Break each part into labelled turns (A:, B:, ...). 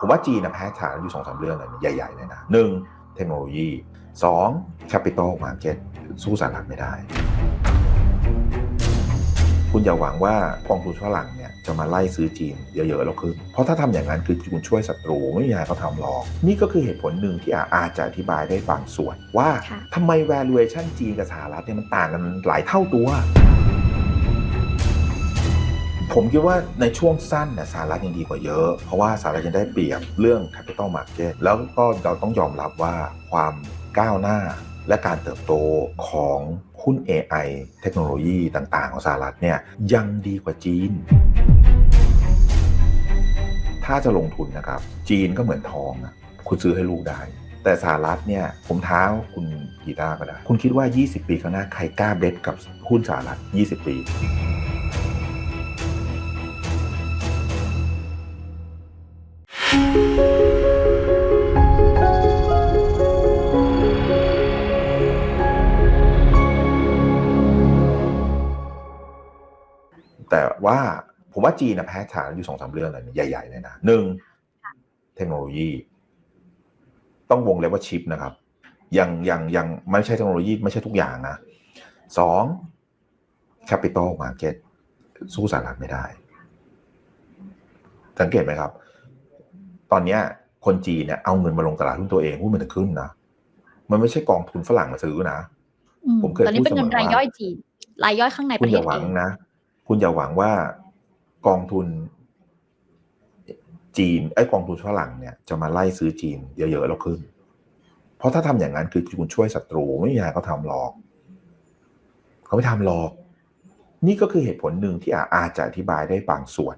A: ผมว่าจีนนะแพ้ทางอยู่สองสามเรื่องเลยใหญ่ๆเลยนะหนึ่งเทคโนโลยีสองแคปิตอลมาร์เก็ตสู้สหรัฐไม่ได้ คุณอย่าหวังว่ากองทุนฝรั่งเนี่ยจะมาไล่ซื้อจีนเยอะๆแล้วขึ้นเพราะถ้าทำอย่างนั้นคือคุณช่วยศัตรูไม่มีใครเขาทำหรอก นี่ก็คือเหตุผลหนึ่งที่อาจจะอธิบายได้บางส่วน ว่า
B: ค่ะ
A: ทำไม valuation จีนกับสหรัฐเนี่ยมันต่างกันหลายเท่าตัว ผมคิดว่าในช่วงสั้นเนี่ยสหรัฐยังดีกว่าเยอะ เพราะว่าสหรัฐยังได้เปรียบเรื่อง capital market แล้วก็เราต้องยอมรับว่าความก้าวหน้าและการเติบโตของหุ้น AI เทคโนโลยีต่างๆ ของสหรัฐเนี่ยยังดีกว่าจีน ถ้าจะลงทุนนะครับ จีนก็เหมือนทองอะคุณซื้อให้ลูกได้ แต่สหรัฐเนี่ยผมท้าคุณกีตาร์ก็ได้ คุณคิดว่า 20 ปีข้างหน้าใครกล้าเบสกับหุ้นสหรัฐ 20 ปี แต่ว่าผมว่าจีนนะแพ้ทางอยู่สองสามเรื่องเลยใหญ่ๆเลยนะหนึ่งเทคโนโลยี ต้องวงเล็บว่าชิปนะครับ ยังยังยังไม่ใช่เทคโนโลยีไม่ใช่ทุกอย่างนะสองแคปิตอลมาร์เก็ตสู้สหรัฐไม่ได้ สังเกตไหมครับ ตอนเนี้ยคนจีนเนี่ยเอาเงินมาลงตลาดหุ้นตัวเองหุ้นมันจะขึ้นนะมันไม่ใช่กองทุนฝรั่งมาซื้อนะ
B: อืม
A: ผมเคย
B: ตอนนี้
A: พูด
B: เป็นเงิน
A: เสมอ
B: ราย
A: ว่า
B: ย่อยจีนรายย่อยข้างในป
A: คุณ
B: ระเท
A: อ
B: ศ
A: ย่าหวั
B: เองง
A: นะ คุณอย่าหวังว่ากองทุน จีนไอ้กองทุนฝรั่งเนี่ยจะมาไล่ซื้อจีนเยอะๆแล้วขึ้น เพราะถ้าทำอย่างนั้นคือคุณช่วยศัตรูไม่มีใครเขาทำหรอกเขาไม่ทำหรอก นี่ก็คือเหตุผลหนึ่งที่อาจจะอธิบายได้บางส่วน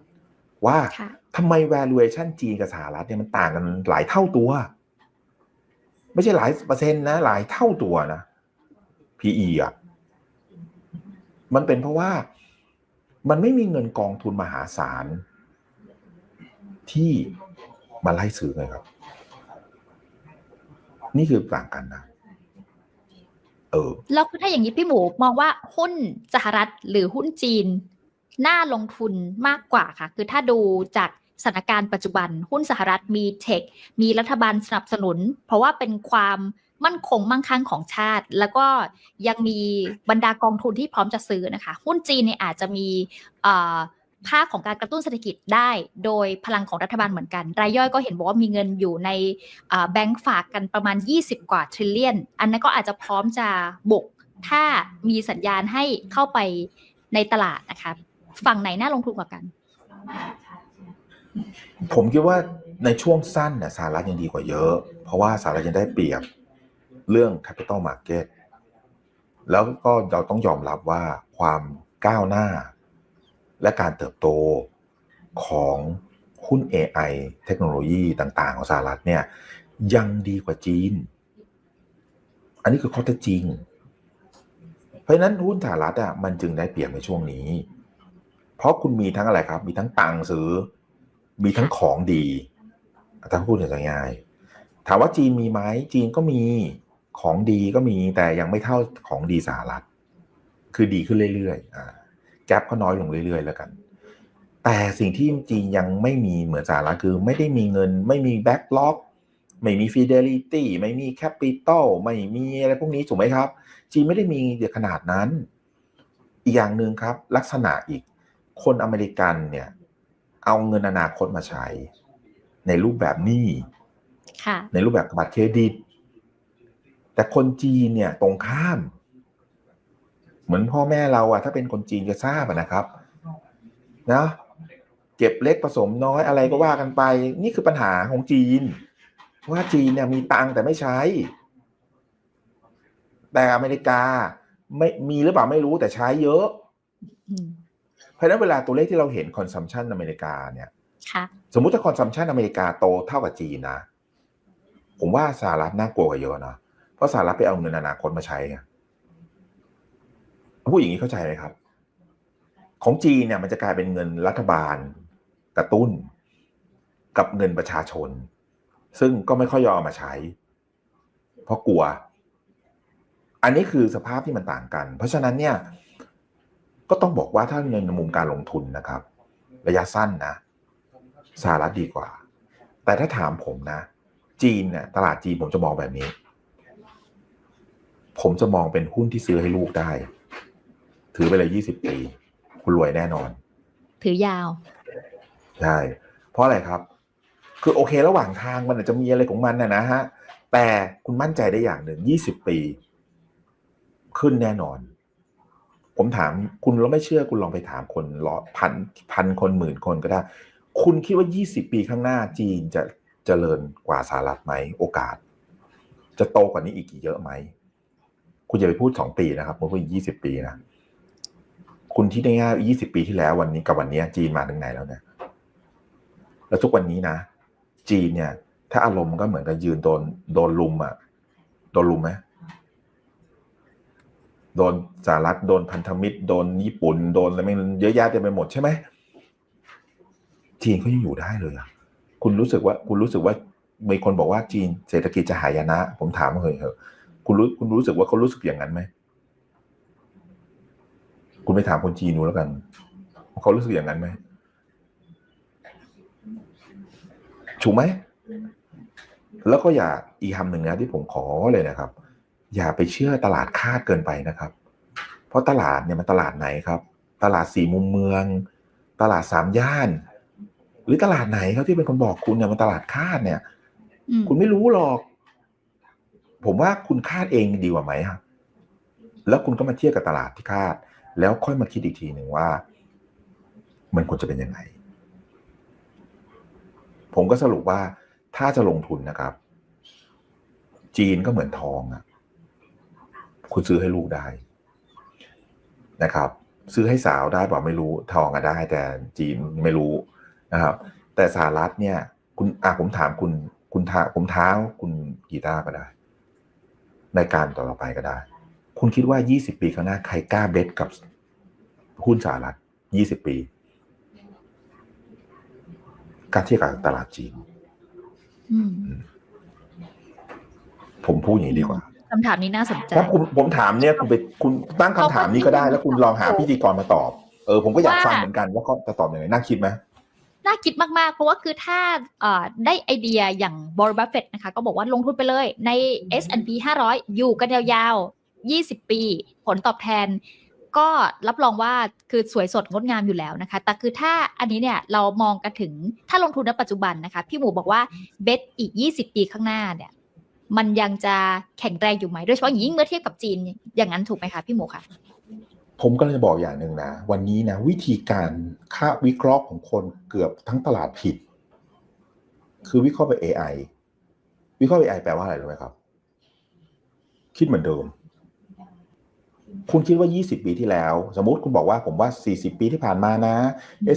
A: ว่า
B: ค่ะ
A: ทำไม valuation จีนกับสหรัฐเนี่ยมันต่างกันหลายเท่าตัว ไม่ใช่หลายเปอร์เซ็นต์นะ หลายเท่าตัวนะ PE อะมันเป็นเพราะว่ามันไม่มีเงินกองทุนมหาศาล ที่มาไล่ซื้อไงครับ นี่คือต่างกันนะเออ
B: แล้วถ้าอย่างนี้พี่หมูมองว่าหุ้นสหรัฐหรือหุ้นจีน น่าลงทุนมากกว่าค่ะ คือถ้าดูจาก สถานการณ์ปัจจุบัน หุ้นสหรัฐมีเทค มีรัฐบาลสนับสนุน เพราะว่าเป็นความมั่นคงมั่งคั่งของชาติ แล้วก็ยังมีบรรดากองทุนที่พร้อมจะซื้อนะคะ หุ้นจีนเนี่ยอาจจะมีเอ่อภาคของการกระตุ้นเศรษฐกิจได้ โดยพลังของรัฐบาลเหมือนกัน รายย่อยก็เห็นบอกว่ามีเงินอยู่ในแบงก์ฝากกันประมาณ 20 กว่าทริลเลียน อันนั้นก็อาจจะพร้อมจะบุกถ้ามีสัญญาณให้เข้าไปในตลาดนะคะ ฝั่งไหนน่าลงทุนกว่ากัน
A: ผมคิดว่าในช่วงสั้นเนี่ยสหรัฐยังดีกว่าเยอะ เพราะว่าสหรัฐยังได้เปรียบเรื่อง capital market แล้วก็เราต้องยอมรับว่าความก้าวหน้า และการเติบโตของหุ้น AI เทคโนโลยีต่าง ๆ ของสหรัฐเนี่ยยังดีกว่าจีน อันนี้คือข้อเท็จจริง เพราะนั้นหุ้นสหรัฐอะมันจึงได้เปรียบในช่วงนี้ เพราะคุณมีทั้งอะไรครับ มีทั้งตังซื้อ มีทั้งของดีถ้าพูดอย่างง่ายถามว่าจีนมีไหมจีนก็มีของดีก็มีแต่ยังไม่เท่าของดีสหรัฐ คือดีขึ้นเรื่อยๆอ่าแกลบก็น้อยลงเรื่อยๆ แล้วกัน แต่สิ่งที่จีนยังไม่มีเหมือนสหรัฐคือ ไม่ได้มีเงิน ไม่มีแบ็กล็อกไม่มีฟิเดลิตี้ไม่มีแคปิตอลไม่มีอะไรพวกนี้ถูกไหมครับ จีนไม่ได้มีขนาดนั้น อีกอย่างหนึ่งครับ ลักษณะอีกคนอเมริกันเนี่ย เอาเงินอนาคตมาใช้ ในรูปแบบหนี้
B: ค่ะ
A: ในรูปแบบบัตรเครดิต แต่คนจีนเนี่ยตรงข้าม เหมือนพ่อแม่เราอะถ้าเป็นคนจีนจะทราบอะนะครับนะเก็บเล็กผสมน้อยอะไรก็ว่ากันไป นี่คือปัญหาของจีน ว่าจีนเนี่ยมีตังค์แต่ไม่ใช้ แต่อเมริกาไม่มีหรือเปล่าไม่รู้แต่ใช้เยอะ
B: อืม
A: เพราะฉะนั้นเวลาตัวเลขที่เราเห็นคอนซัมชันอเมริกาเนี่ย
B: ค่ะ
A: สมมุติถ้าคอนซัมชันอเมริกาโตเท่ากับจีนนะ ผมว่าสหรัฐน่ากลัวกว่าเยอะนะเพราะสหรัฐไปเอาเงินอนาคตมาใช้ไงพูดอย่างนี้เข้าใจไหมครับ ของจีนเนี่ยมันจะกลายเป็นเงินรัฐบาลกระตุ้นกับเงินประชาชน ซึ่งก็ไม่ค่อยยอมเอามาใช้ เพราะกลัว อันนี้คือสภาพที่มันต่างกัน เพราะฉะนั้นเนี่ย ก็ต้องบอกว่าถ้าในมุมการลงทุนนะครับ ระยะสั้นนะสหรัฐดีกว่า แต่ถ้าถามผมนะ จีนเนี่ยตลาดจีนผมจะมองแบบนี้ ผมจะมองเป็นหุ้นที่ซื้อให้ลูกได้ ถือไปเลยยี่สิบปี คุณรวยแน่นอน
B: ถือยาว
A: ใช่เพราะอะไรครับ คือโอเคระหว่างทางมันอาจจะมีอะไรของมันนะนะฮะแต่คุณมั่นใจได้อย่างหนึ่งยี่สิบปี ขึ้นแน่นอน ผมถามคุณแล้วไม่เชื่อคุณลองไปถามคนร้อยพันพันคนหมื่นคนก็ได้ คุณคิดว่ายี่สิบปีข้างหน้าจีนจะเจริญกว่าสหรัฐไหมโอกาส จะโตกว่านี้อีกเยอะไหม คุณอย่าไปพูดสองปีนะครับผมพูดยี่สิบปีนะคุณที่ได้ง่ายยี่สิบปีที่แล้ววันนี้กับวันนี้จีนมาถึงไหนแล้วเนี่ยแล้วทุกวันนี้นะ จีนเนี่ย ถ้าอารมณ์ก็เหมือนกับยืนโดนโดนลุมอะโดนลุมไหม โดนสหรัฐโดนพันธมิตร โดนญี่ปุ่นโดนอะไรไม่เยอะแยะเต็มไปหมดใช่ไหมจีนเขายังอยู่ได้เลยอะคุณรู้สึกว่าคุณรู้สึกว่ามีคนบอกว่าจีนเศรษฐกิจจะหายนะ ผมถามมาเลยเถอะคุณรู้คุณรู้สึกว่าเขารู้สึกอย่างนั้นไหมคุณไปถามคนจีนดูแล้วกันเขารู้สึกอย่างนั้นไหมถูกไหมแล้วก็อย่าอีกคำหนึ่งนะที่ผมขอเลยนะครับ อย่าไปเชื่อตลาดคาดเกินไปนะครับ เพราะตลาดเนี่ยมันตลาดไหนครับ ตลาดสี่มุมเมือง ตลาดสามย่าน หรือตลาดไหนครับที่เป็นคนบอกคุณเนี่ยมันตลาดคาดเนี่ย
B: อืม
A: คุณไม่รู้หรอก ผมว่าคุณคาดเองดีกว่าไหมครับแล้วคุณก็มาเทียบกับตลาดที่คาด แล้วค่อยมาคิดอีกทีหนึ่งว่า มันควรจะเป็นยังไง ผมก็สรุปว่าถ้าจะลงทุนนะครับ จีนก็เหมือนทองอะ คุณซื้อให้ลูกได้นะครับ ซื้อให้สาวได้เปล่าไม่รู้ทองอะได้ แต่จีนไม่รู้นะครับ แต่สหรัฐเนี่ย คุณอะผมถามคุณคุณท้าผมท้าคุณกีตาร์ก็ได้ ในการต่อไปก็ได้ คุณคิดว่า 20 ปีข้างหน้าใครกล้าเบสกับหุ้นสหรัฐ 20 ปีการเทียบกับตลาดจีน
B: อืม
A: ผมพูดอย่างนี้ดีกว่า
B: คำถามนี้น่าสนใจ
A: ถ้าคุณผมถามเนี่ยคุณไปคุณตั้งคำถามนี้ก็ได้ แล้วคุณลองหาพิธีกรมาตอบ เออผมก็อยาก
B: ว่า
A: ฟังเหมือนกันว่าเขาจะตอบยังไงน่าคิดไหม
B: น่าคิดมากๆ เพราะว่าคือถ้าเอ่อได้ไอเดียอย่างบร o บัฟเฟตนะคะ ก็บอกว่าลงทุนไปเลยใน S&P 500 อยู่กันยาวๆ 20 ปี ผลตอบแทน ก็รับรองว่าคือสวยสดงดงามอยู่แล้วนะคะ แต่คือถ้าอันนี้เนี่ยเรามองกันถึงถ้าลงทุนในปัจจุบันนะคะ พี่หมูบอกว่าเบสอีก 20 ปีข้างหน้าเนี่ย มันยังจะแข็งแรงอยู่ไหมโดยเฉพาะอย่างยิ่งเมื่อเทียบกับจีนอย่างนั้นถูกไหมคะพี่หมูคะ
A: ผมก็เลยจะบอกอย่างหนึ่งนะ วันนี้นะ วิธีการค่าวิเคราะห์ของคนเกือบทั้งตลาดผิด คือวิเคราะห์ไป AI วิเคราะห์ AI แปลว่าอะไรรู้ไหมครับ คิดเหมือนเดิม คุณคิดว่า 20 ปีที่แล้ว สมมติคุณบอกว่าผมว่า 40 ปีที่ผ่านมานะ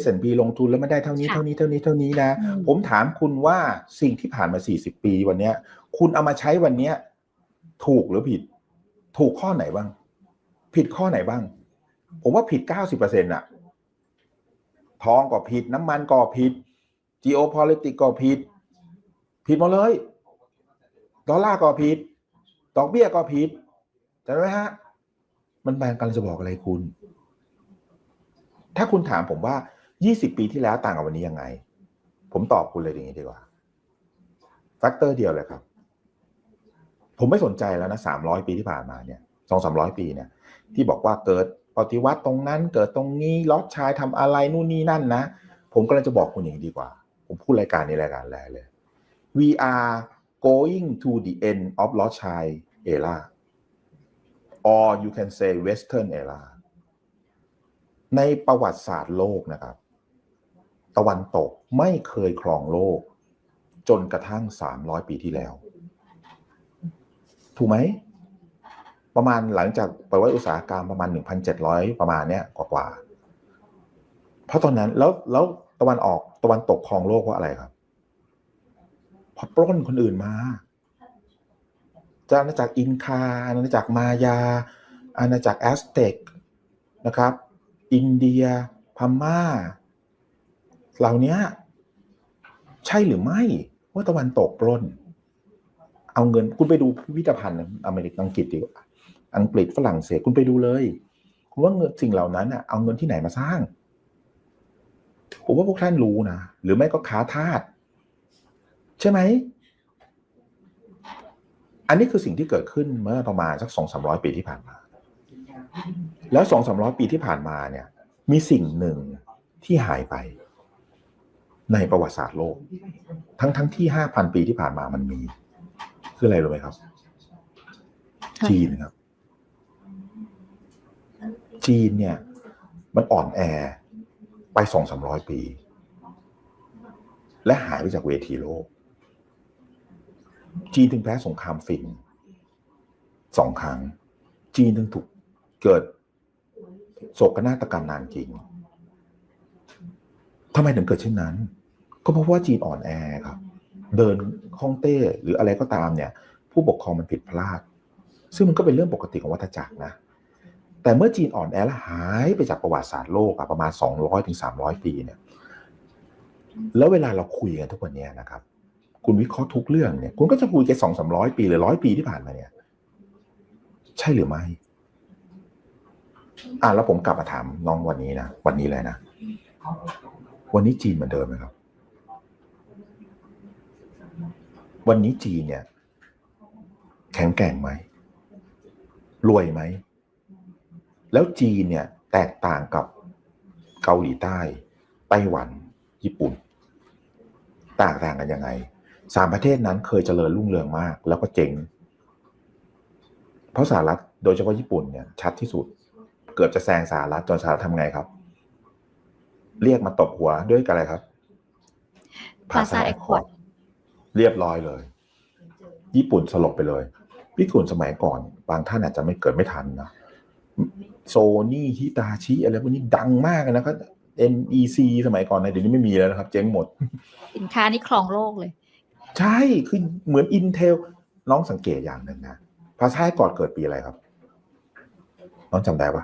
A: S&P ลงทุนแล้วไม่ได้เท่านี้
B: ค่ะ
A: เท่านี้เท่านี้เท่านี้นะ
B: อืม
A: ผมถามคุณว่าสิ่งที่ผ่านมา 40 ปีวันเนี้ย คุณเอามาใช้วันเนี้ย ถูกหรือผิด ถูกข้อไหนบ้าง ผิดข้อไหนบ้าง ผมว่าผิด90%อร์เซ็นต์อะทองก็ผิดน้ำมันก็ผิด geopolitics ก็ผิด ผิดหมดเลยดอลลาร์ก็ผิดดอกเบี้ยก็ผิดจำได้ไหมฮะ มันแปลกำลังจะบอกอะไรคุณ ถ้าคุณถามผมว่า 20 ปีที่แล้วต่างกับวันนี้ยังไง ผมตอบคุณเลยอย่างนี้ดีกว่า แฟกเตอร์เดียวเลยครับ ผมไม่สนใจแล้วนะ300ปีที่ผ่านมาเนี่ยสองสามร้อยปีเนี่ย ที่บอกว่าเกิดปฏิวัติตรงนั้นเกิดตรงนี้ล็อตชายทำอะไรนู่นนี่นั่นนะ ผมก็เลยจะบอกคุณอย่างดีกว่า ผมพูดรายการนี้รายการแรกเลย we are going to the end of lost chai era or you can say western era ในประวัติศาสตร์โลกนะครับ ตะวันตกไม่เคยครองโลก จนกระทั่ง 300 ปีที่แล้ว ถูกไหม ประมาณหลังจากปฏิวัติอุตสาหกรรมประมาณ 1,700 ประมาณเนี้ยกว่าๆเพราะตอนนั้นแล้วแล้วตะวันออกตะวันตกครองโลกเพราอะไรครับเพราะปล้นคนอื่นมาจากอาณาจักรอินคาอาณาจักรมายา อาณาจักรแอสเต็กนะครับ อินเดีย พม่า เหล่านี้ใช่หรือไม่ว่าตะวันตกปล้น เอาเงินคุณไปดูพิพิธภัณฑ์อเมริกอังกฤษดีกว่าอังกฤษฝรั่งเศสคุณไปดูเลยคุณว่าเงินสิ่งเหล่านั้นอะเอาเงินที่ไหนมาสร้างผมว่าพวกท่านรู้นะหรือไม่ก็ค้าทาสใช่ไหม อันนี้คือสิ่งที่เกิดขึ้นเมื่อประมาณสักสองสามร้อยปีที่ผ่านมา แล้วสองสามร้อยปีที่ผ่านมาเนี่ย มีสิ่งหนึ่งที่หายไป ในประวัติศาสตร์โลก ทั้งทั้งที่ห้าพันปีที่ผ่านมามันมี คืออะไรรู้ไหมครับ
B: ค่ะ
A: จีนครับ จีนเนี่ย มันอ่อนแอไปสองสามร้อยปี และหายไปจากเวทีโลก จีนถึงแพ้สงครามฟินสองครั้ง จีนถึงถูกเกิดโศกนาฏกรรมนานจริงทำไมถึงเกิดเช่นนั้น ก็เพราะว่าจีนอ่อนแอครับ เดินฮ่องเต้หรืออะไรก็ตามเนี่ย ผู้ปกครองมันผิดพลาด ซึ่งมันก็เป็นเรื่องปกติของวัฏจักรนะ แต่เมื่อจีนอ่อนแอและหายไปจากประวัติศาสตร์โลกอะประมาณ200ถึง300 ปีเนี่ย แล้วเวลาเราคุยกันทุกวันนี้นะครับ คุณวิเคราะห์ทุกเรื่องเนี่ย คุณก็จะคุยแค่สองสามร้อยปีหรือร้อยปีที่ผ่านมาเนี่ย ใช่หรือไม่ อะแล้วผมกลับมาถามน้องวันนี้นะวันนี้เลยนะวันนี้จีนเหมือนเดิมไหมครับ วันนี้จีนเนี่ย แข็งแกร่งไหม รวยไหม แล้วจีนเนี่ย แตกต่างกับเกาหลีใต้ ไต้หวัน ญี่ปุ่น ต่างต่างกันยังไงสามประเทศนั้นเคยเจริญรุ่งเรืองมาก แล้วก็เจ๋ง เพราะสหรัฐโดยเฉพาะญี่ปุ่นเนี่ย ชัดที่สุด เกือบจะแซงสหรัฐจนสหรัฐทำไงครับ เรียกมาตบหัวด้วยกันอะไรครับ
B: Plaza Accord
A: เรี ยบร้อยเลย ญี่ปุ่นสลบไปเลยญี่ปุ่นสมัยก่อน บางท่านอาจจะไม่เกิดไม่ทันนะโซนี่ฮิตาชิอะไรพวกนี้ดังมากนะก็ NEC สมัยก่อนนะเดี๋ยวนี้ไม่มีแล้วนะครับ เจ๊งหมด
B: สินค้านี่ครองโลกเลย
A: ใช่คือเหมือน Intel น้องสังเกตอย่างหนึ่งนะภาษาก่อนเกิดปีอะไรครับ น้องจำได้ปะ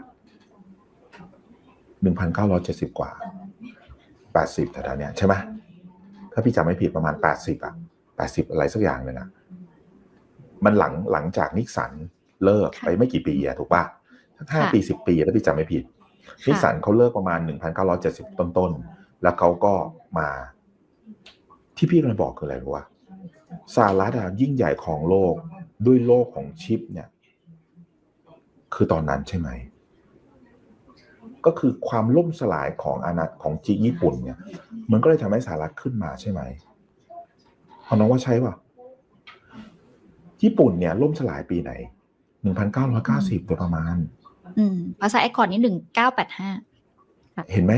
A: หนึ่งพันเก้าร้อยเจ็ดสิบกว่าแปดสิบแต่เนี้ยใช่ไหมถ้าพี่จำไม่ผิดประมาณแปดสิบอะ แปดสิบอะไรสักอย่างหนึ่งอะมันหลังหลังจากนิกสันเลิก
B: ค่ะ
A: ไปไม่กี่ปีอะถูกปะสักห้า
B: ค่ะ
A: ปีสิบปีถ้าพี่จำไม่ผิด นิสสันเขาเลิกประมาณ 1,970 ต้นๆแล้วเขาก็มา ที่พี่กำลังบอกคืออะไรรู้ว่าสหรัฐอะยิ่งใหญ่ของโลกด้วยโลกของชิปเนี่ย คือตอนนั้นใช่ไหม ก็คือความล่มสลายของอาณาของจีญี่ปุ่นเนี่ย มันก็เลยทำให้สหรัฐขึ้นมาใช่ไหม เอาน้องว่าใช่ป่ะ ญี่ปุ่นเนี่ยล่มสลายปีไหน1,990โดยประมาณ
B: อืมภาษาแอคคอร์ดนี่หนึ่งเก้าแปดห้า
A: เห็นไหม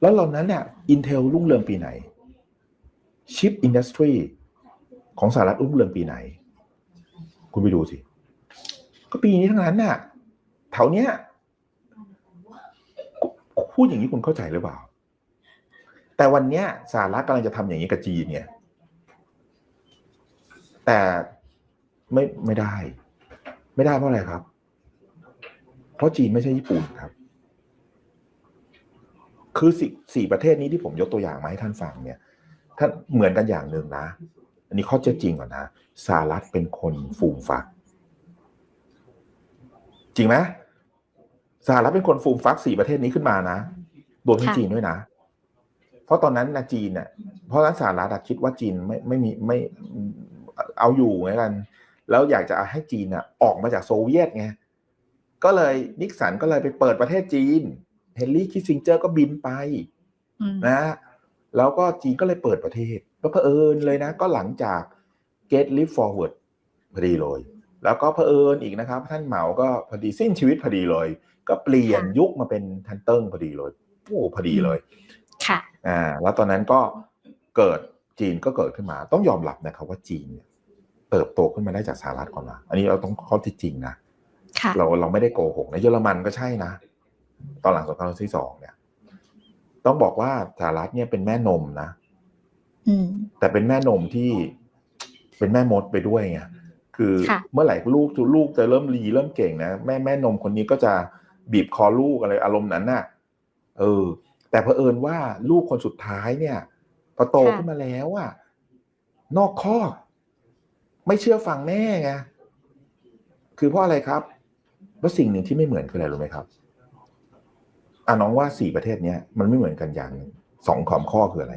A: แล้วเหล่านั้นเนี่ย Intel รุ่งเรืองปีไหน ชิปอินดัสทรีของสหรัฐรุ่งเรืองปีไหน คุณไปดูสิ ก็ปีนี้ทั้งนั้นน่ะแถวเนี้ยพูดอย่างนี้คุณเข้าใจหรือเปล่า แต่วันเนี้ยสหรัฐกำลังจะทำอย่างนี้กับจีนเนี่ย แต่ไม่ไม่ได้ ไม่ได้เพราะอะไรครับ เพราะจีนไม่ใช่ญี่ปุ่นครับ คือสี่สี่ประเทศนี้ที่ผมยกตัวอย่างมาให้ท่านฟังเนี่ยท่านเหมือนกันอย่างหนึ่งนะ อันนี้ข้อเท็จจริงก่อนนะสหรัฐเป็นคนฟูมฟัก จริงไหมสหรัฐเป็นคนฟูมฟักสี่ประเทศนี้ขึ้นมานะรวมทั้งจีนด้วยนะ เพราะตอนนั้นนะจีนเนี่ยเพราะฉะนั้นสหรัฐอะคิดว่าจีนไม่ไม่มีไม่ เอาอยู่ไงกัน แล้วอยากจะให้จีนอะออกมาจากโซเวียตไงก็เลยนิกสันก็เลยไปเปิดประเทศจีนเฮนรี่คิสซิงเจอร์ก็บินไป
B: อืม
A: นะแล้วก็จีนก็เลยเปิดประเทศแล้วเผอิญเลยนะ ก็หลังจาก Get Live Forward พอดีเลย แล้วก็เผอิญอีกนะครับ ท่านเหมาก็พอดีสิ้นชีวิตพอดีเลย ก็เปลี่ยนยุคมาเป็นทันเติ้งพอดีเลยโอ้พอดีเลย
B: ค่ะ
A: อ่า แล้วตอนนั้นก็เกิดจีนก็เกิดขึ้นมา ต้องยอมรับนะครับว่าจีนเนี่ย เติบโตขึ้นมาได้จากสหรัฐก่อนนะอันนี้เราต้องข้อที่จริงนะ
B: ค่ะ
A: เราเราไม่ได้โกหกนะเยอรมันก็ใช่นะ ตอนหลังสงครามโลกที่สองเนี่ย ต้องบอกว่าสหรัฐเนี่ยเป็นแม่นมนะ
B: อืม
A: แต่เป็นแม่นมที่เป็นแม่มดไปด้วยไงคือ
B: ค่ะ
A: เมื่อไหร่ลูกลูกจะเริ่มรีเริ่มเก่งนะแม่แม่นมคนนี้ก็จะบีบคอลูกอะไรอารมณ์นั้นน่ะ เออ แต่เผอิญว่าลูกคนสุดท้ายเนี่ยพอโต
B: ค่ะ
A: ขึ้นมาแล้วอะนอกคอก ไม่เชื่อฟังแม่ไงคือเพราะอะไรครับแล้วสิ่งหนึ่งที่ไม่เหมือนคืออะไรรู้ไหมครับอะน้องว่าสี่ประเทศเนี้ยมันไม่เหมือนกันอย่างหนึ่งสองขอมข้อคืออะไร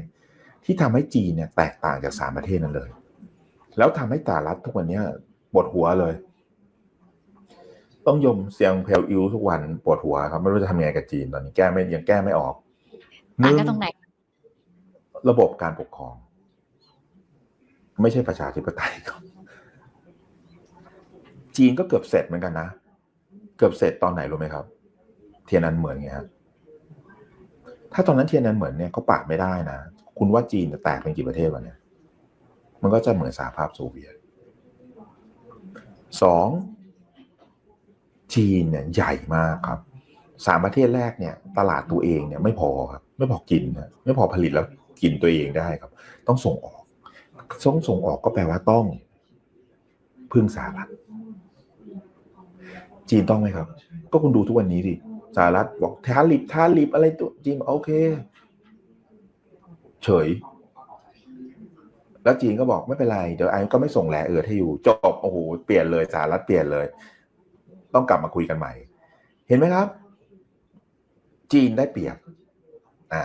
A: ที่ทำให้จีนเนี่ยแตกต่างจากสามประเทศนั้นเลย แล้วทำให้สหรัฐทุกวันเนี้ยปวดหัวเลย ต้องยมเสียงเพลอิวทุกวันปวดหัวครับไม่รู้จะทำยังไงกับจีนตอนนี้แก้ไม่ยังแก้ไม่ออก
B: ต่างกัน
A: ห
B: ตรงไหน
A: ระบบการปกครอง ไม่ใช่ประชาธิปไตยครับ จีนก็เกือบเสร็จเหมือนกันนะ เกือบเสร็จตอนไหนรู้ไหมครับ เทียนอันเหมือนไงฮะถ้าตอนนั้นเทียนอันเหมือนเนี่ยเขาปราบไม่ได้นะ คุณว่าจีนจะแตกเป็นกี่ประเทศวะเนี่ย มันก็จะเหมือนสหภาพโซเวียตสองจีนเนี่ยใหญ่มากครับสามประเทศแรกเนี่ยตลาดตัวเองเนี่ยไม่พอครับไม่พอกินนะไม่พอผลิตแล้วกินตัวเองได้ครับ ต้องส่งออกส่งส่งออกก็แปลว่าต้องพึ่งสหรัฐ จีนต้องไหมครับ ก็คุณดูทุกวันนี้ดิสหรัฐบอกทาริบทาริบอะไรตัวจีนโอเค เฉย แล้วจีนก็บอกไม่เป็นไร เดี๋ยวไอ้ก็ไม่ส่งแหลเอิร์ธให้อยู่จบโอ้โหเปลี่ยนเลยสหรัฐเปลี่ยนเลย ต้องกลับมาคุยกันใหม่ เห็นไหมครับ จีนได้เปรียบอ่า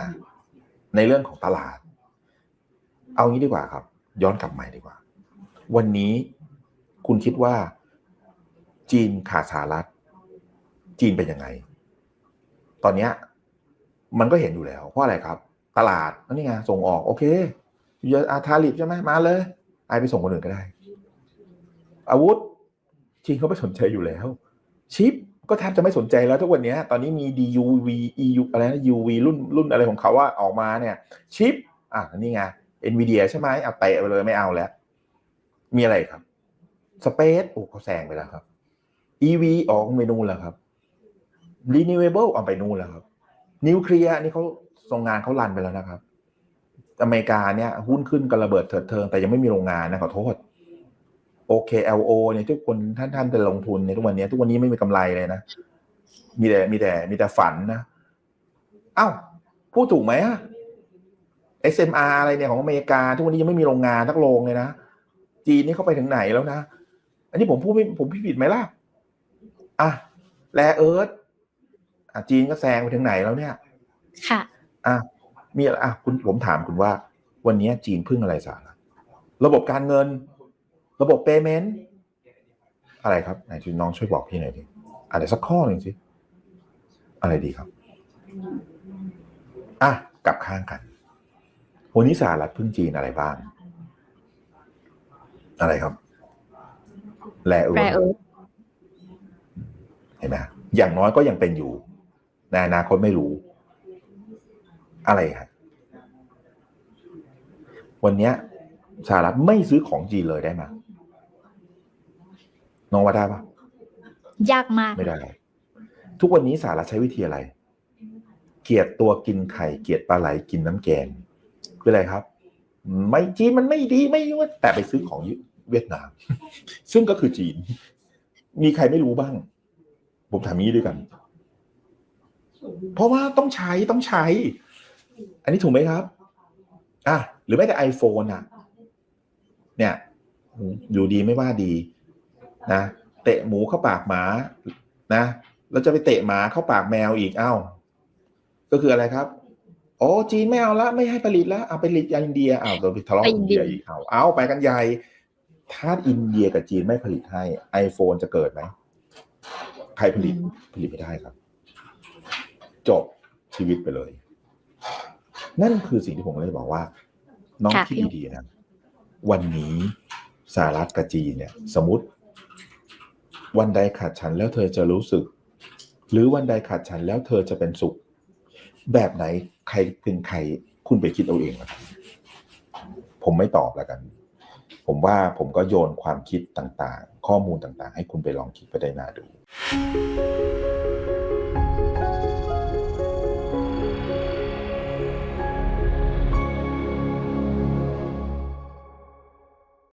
A: ในเรื่องของตลาด เอางี้ดีกว่าครับ ย้อนกลับใหม่ดีกว่า วันนี้คุณคิดว่า จีนขาดสหรัฐ จีนเป็นยังไง ตอนเนี้ยมันก็เห็นอยู่แล้ว เพราะอะไรครับ ตลาดนี่ไงส่งออก โอเคเยอะอาทาริบใช่ไหมมาเลยไอไปส่งคนอื่นก็ได้ อาวุธจีนเขาไม่สนใจอยู่แล้ว ชิปก็แทบจะไม่สนใจแล้วทุกวันนี้ตอนนี้มี DUV EU อะไรนะ UV รุ่นรุ่นอะไรของเขาว่าออกมาเนี่ย ชิป อะนี่ไง NVIDIA ใช่ไหมเอาเตะไปเลยไม่เอาแล้ว มีอะไรครับ Space โอ้เขาแซงไปแล้วครับ EV ออกไปนู่นแล้วครับ Renewable เอาไปนู่นแล้วครับ นิวเคลียร์นี่เขาโรงงานเขารันไปแล้วนะครับ อเมริกาเนี่ยหุ้นขึ้นกระเบิดเถิดเทิงแต่ยังไม่มีโรงงานนะขอโทษ OKLO เนี่ยทุกคนท่านท่านจะลงทุนในทุกวันนี้ ทุกวันนี้ไม่มีกำไรเลยนะ มีแต่มีแต่มีแต่ฝันนะเอ้าพูดถูกไหมอะ SMR อะไรเนี่ยของอเมริกา ทุกวันนี้ยังไม่มีโรงงานทักโรงเลยนะ จีนนี่เขาไปถึงไหนแล้วนะ อันนี้ผมพูดไม่ผมผิดไหมล่ะ อะแลเอิร์ธอะจีนก็แซงไปถึงไหนแล้วเนี่ย
B: ค่ะ
A: อะมีอะไรอะคุณผมถามคุณว่า วันนี้จีนพึ่งอะไรสหรัฐระบบการเงิน ระบบเปย์เมนต์อะไรครับไหนช่วยน้องช่วยบอกพี่หน่อยดิอะไรสักข้อหนึ่งสิอะไรดีครับอะกลับข้างกันวันนี้สหรัฐพึ่งจีนอะไรบ้าง อะไรครับแลเอิ
B: แปร
A: ร์ธ
B: เอิร์ธ
A: เห็นไหมอย่างน้อยก็ยังเป็นอยู่ในอนาคตไม่รู้ อะไรฮะวันเนี้ยสหรัฐไม่ซื้อของจีนเลยได้ไหมน้องว่าได้ปะ
B: ยากมาก
A: ไม่ได้ ทุกวันนี้สหรัฐใช้วิธีอะไร เกลียดตัวกินไข่เกลียดปลาไหลกินน้ำแกงคืออะไรครับ ไม่จีนมันไม่ดีไม่ยุ่งแต่ไปซื้อของเวียดนาม ซึ่งก็คือจีน มีใครไม่รู้บ้าง ผมถามนี้ด้วยกัน เพราะว่าต้องใช้ต้องใช้ อันนี้ถูกไหมครับ อะหรือแม้แต่ iPhone อะ เนี่ยอยู่ดีไม่ว่าดีนะเตะหมูเข้าปากหมานะแล้วจะไปเตะหมาเข้าปากแมวอีก เอ้า ก็คืออะไรครับ โอ้จีนไม่เอาละไม่ให้ผลิตแล้วเอาไปผลิตอย่างอินเดียอ้าวเราไปทะเลาะกับอินเดียอีกเอาเอาไปกันใหญ่ ถ้าอินเดียกับจีนไม่ผลิตให้ iPhone จะเกิดไหม ใครผลิต
B: อืม
A: ผลิตไม่ได้ครับ จบชีวิตไปเลย นั่นคือสิ่งที่ผมเลยบอกว่า น้อง
B: ค่ะ
A: คิด
B: พี่
A: ดีๆนะ วันนี้สหรัฐกับจีนเนี่ย สมมติ วันใดขาดฉันแล้วเธอจะรู้สึก หรือวันใดขาดฉันแล้วเธอจะเป็นสุข แบบไหนใครเป็นใครคุณไปคิดเอาเองละกันผมไม่ตอบแล้วกัน ผมว่าผมก็โยนความคิดต่างๆ ข้อมูลต่างๆ ให้คุณไปลองคิดไปได้นาดู